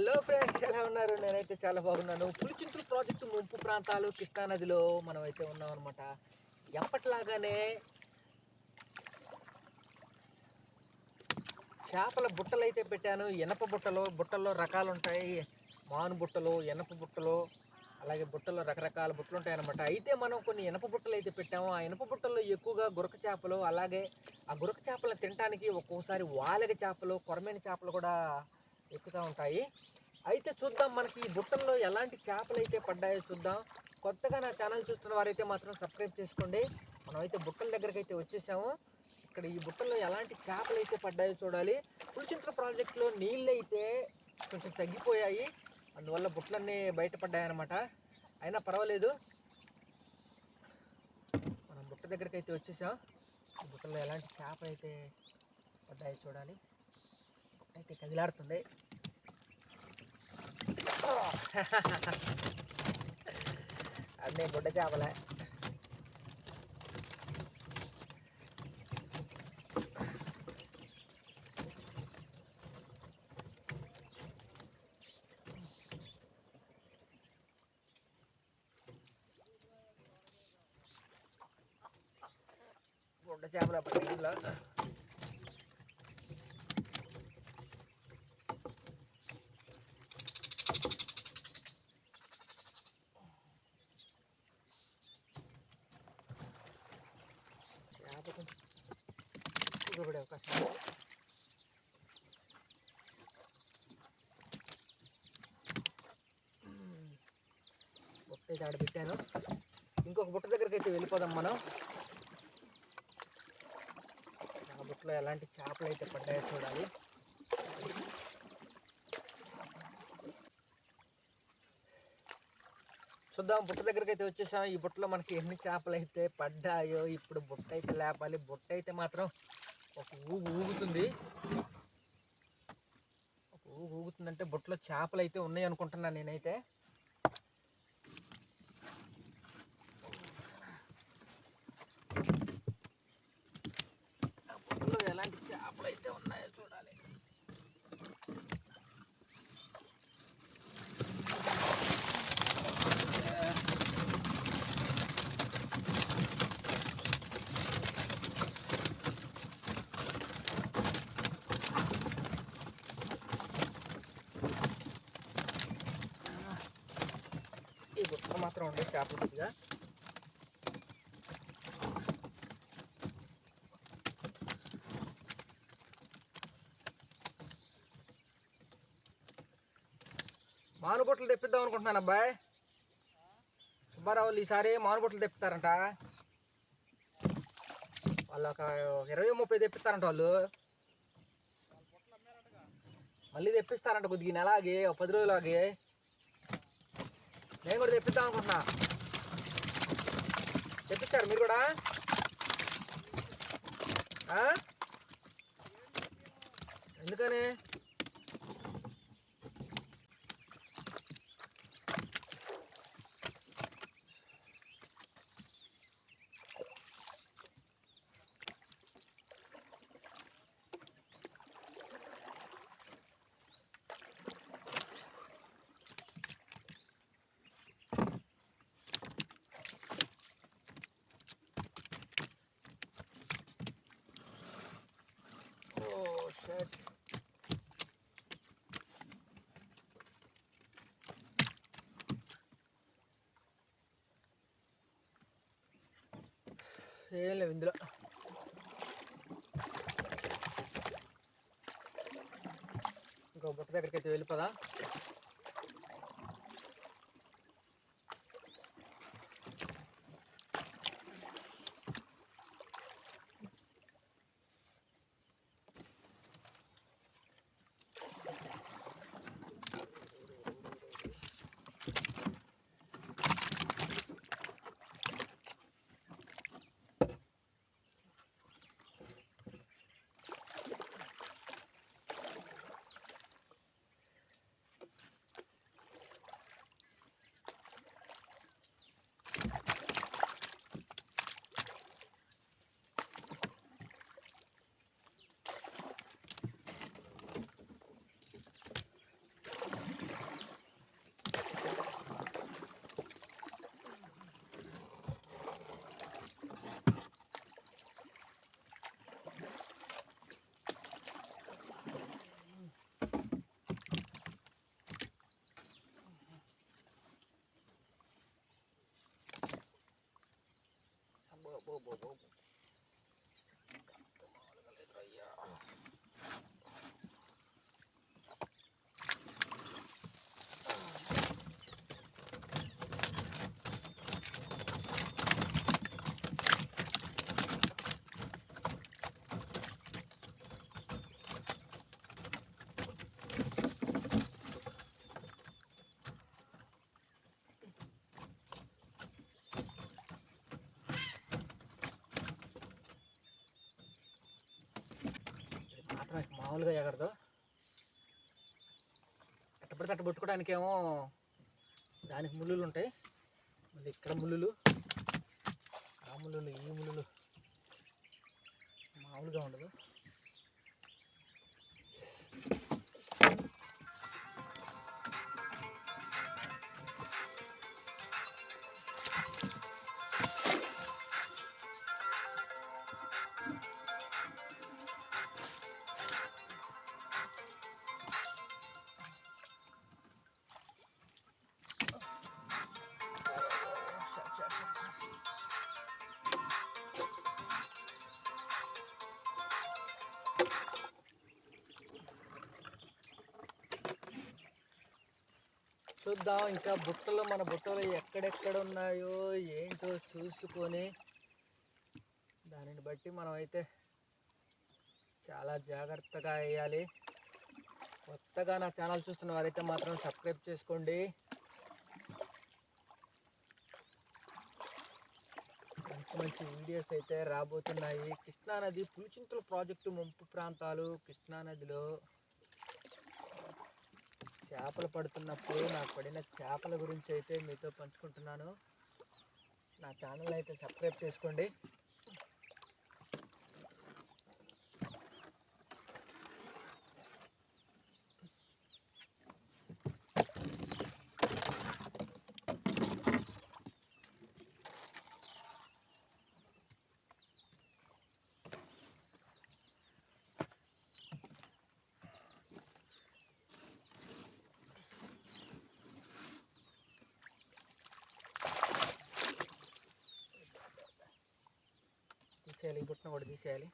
Hello friends ఎలా ఉన్నారు? నేనైతే చాలా బాగున్నాను. పులిచింతలు ప్రాజెక్టు ముంపు ప్రాంతాలు కృష్ణానదిలో మనం అయితే ఉన్నాం అనమాట ఎప్పటిలాగానే చేపల బుట్టలు అయితే పెట్టాను. ఎనప బుట్టలు బుట్టల్లో రకాలు ఉంటాయి మాను బుట్టలు ఎనప బుట్టలు అలాగే బుట్టలో రకరకాల బుట్టలు ఉంటాయి అనమాట అయితే మనం కొన్ని ఎనప బుట్టలు అయితే పెట్టాము. ఆ ఎనప బుట్టల్లో ఎక్కువగా గురక చేపలు అలాగే ఆ గురక చేపలను తినడానికి ఒక్కోసారి వాలగ చేపలు కొరమైన చేపలు కూడా ఎక్కుతూ ఉంటాయి. అయితే చూద్దాం మనకి ఈ బుట్టల్లో ఎలాంటి చేపలు అయితే పడ్డాయో చూద్దాం. కొత్తగా నా ఛానల్ చూస్తున్న వారైతే మాత్రం సబ్స్క్రైబ్ చేసుకోండి. మనం అయితే బుట్టల దగ్గరికి అయితే వచ్చేసాము. ఇక్కడ ఈ బుట్టల్లో ఎలాంటి చేపలు అయితే పడ్డాయో చూడాలి. పులిచింతల ప్రాజెక్టులో నీళ్ళు అయితే కొంచెం తగ్గిపోయాయి. అందువల్ల బుట్టలన్నీ బయటపడ్డాయన్నమాట అయినా పర్వాలేదు. మనం బుట్ట దగ్గరికి అయితే వచ్చేసాం. ఈ బుట్టలో ఎలాంటి చేప అయితే పడ్డాయో చూడాలి. అయితే కదిలాడుతుంది అన్నీ బుడ్డ చేపలే బుడ్డ చేపల పట్టణంలో ఎక్కువగా అవకాశం బుట్ట అయితే ఆడ పెట్టాను ఇంకొక బుట్ట దగ్గరికి అయితే వెళ్ళిపోదాం మనం. ఆ బుట్టలో ఎలాంటి చేపలు అయితే పడ్డాయో చూడాలి. చూద్దాం బుట్ట దగ్గరికి అయితే వచ్చేసాం. ఈ బుట్టలో మనకి ఎన్ని చేపలు అయితే పడ్డాయో ఇప్పుడు బుట్ట అయితే లేపాలి. బుట్ట అయితే మాత్రం ఒక ఊగు ఊగుతుంది. ఒక ఊగు ఊగుతుందంటే బుట్టలో చేపలు అయితే ఉన్నాయి అనుకుంటున్నాను నేనైతే ఆ బుట్టలో ఎలాంటి చేపలు అయితే ఉన్నాయో చూడాలి ఈ బుట్టలో మాత్రం ఉండే చేపలు కొద్దిగా. మానుబొట్లు తెప్పిద్దాం అనుకుంటున్నాను అబ్బాయి. సుబ్బారావు ఈసారి మానుబొట్లు తెప్పుతారంట వాళ్ళు ఒక ఇరవై ముప్పై తెప్పిస్తారంట వాళ్ళు. మళ్ళీ తెప్పిస్తారంట కొద్దిగా నెలాగి ఒక పది రోజులాగే. నేను కూడా తెప్పిద్దాం అనుకుంటున్నా. తెప్పిస్తారు మీరు కూడా? ఎందుకని? ఓ ఏం లేవు ఇందులో. ఇంకో బుట్ట దగ్గరికి అయితే వెళ్ళిపోదా? go, go. మామూలుగా ఎగరదు. అట్టపడితే అట్ట పట్టుకోవడానికేమో దానికి ముళ్ళులు ఉంటాయి. మళ్ళీ ఇక్కడ ముళ్ళులు ఆ ముళ్ళులు ఈ ముళ్ళులు మామూలుగా ఉండదు. చూద్దాం. ఇంకా బుట్టలు మన బుట్టలు ఎక్కడెక్కడ ఉన్నాయో ఏంటో చూసుకొని దానిని బట్టి మనం అయితే చాలా జాగ్రత్తగా వేయాలి. కొత్తగా నా ఛానల్ చూస్తున్న వారైతే మాత్రం సబ్స్క్రైబ్ చేసుకోండి. మంచి మంచి వీడియోస్ అయితే రాబోతున్నాయి. కృష్ణానది పులిచింతల ప్రాజెక్టు ముంపు ప్రాంతాలు కృష్ణానదిలో చేపలు పడుతున్నప్పుడు నాకు పడిన చేపల గురించి అయితే మీతో పంచుకుంటున్నాను. నా ఛానల్ అయితే సబ్స్క్రైబ్ చేసుకోండి. తీసేయాలి ఈ బుట్టను కూడా తీసేయాలి.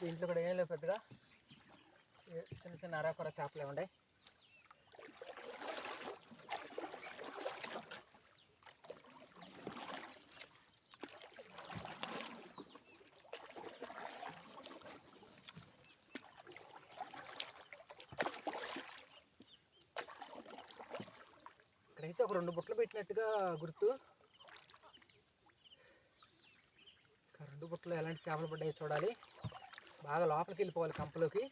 దీంట్లో కూడా ఏం లేవు పెద్దగా. చిన్న చిన్న అరాకొర చేపలే ఉన్నాయి ఇక్కడైతే ఒక రెండు బుట్టలు పెట్టినట్టుగా గుర్తు. రెండు బుట్టలు ఎలాంటి చేపలు పడ్డాయో చూడాలి. బాగా లోపలికి వెళ్ళిపోవాలి కంపలోకి.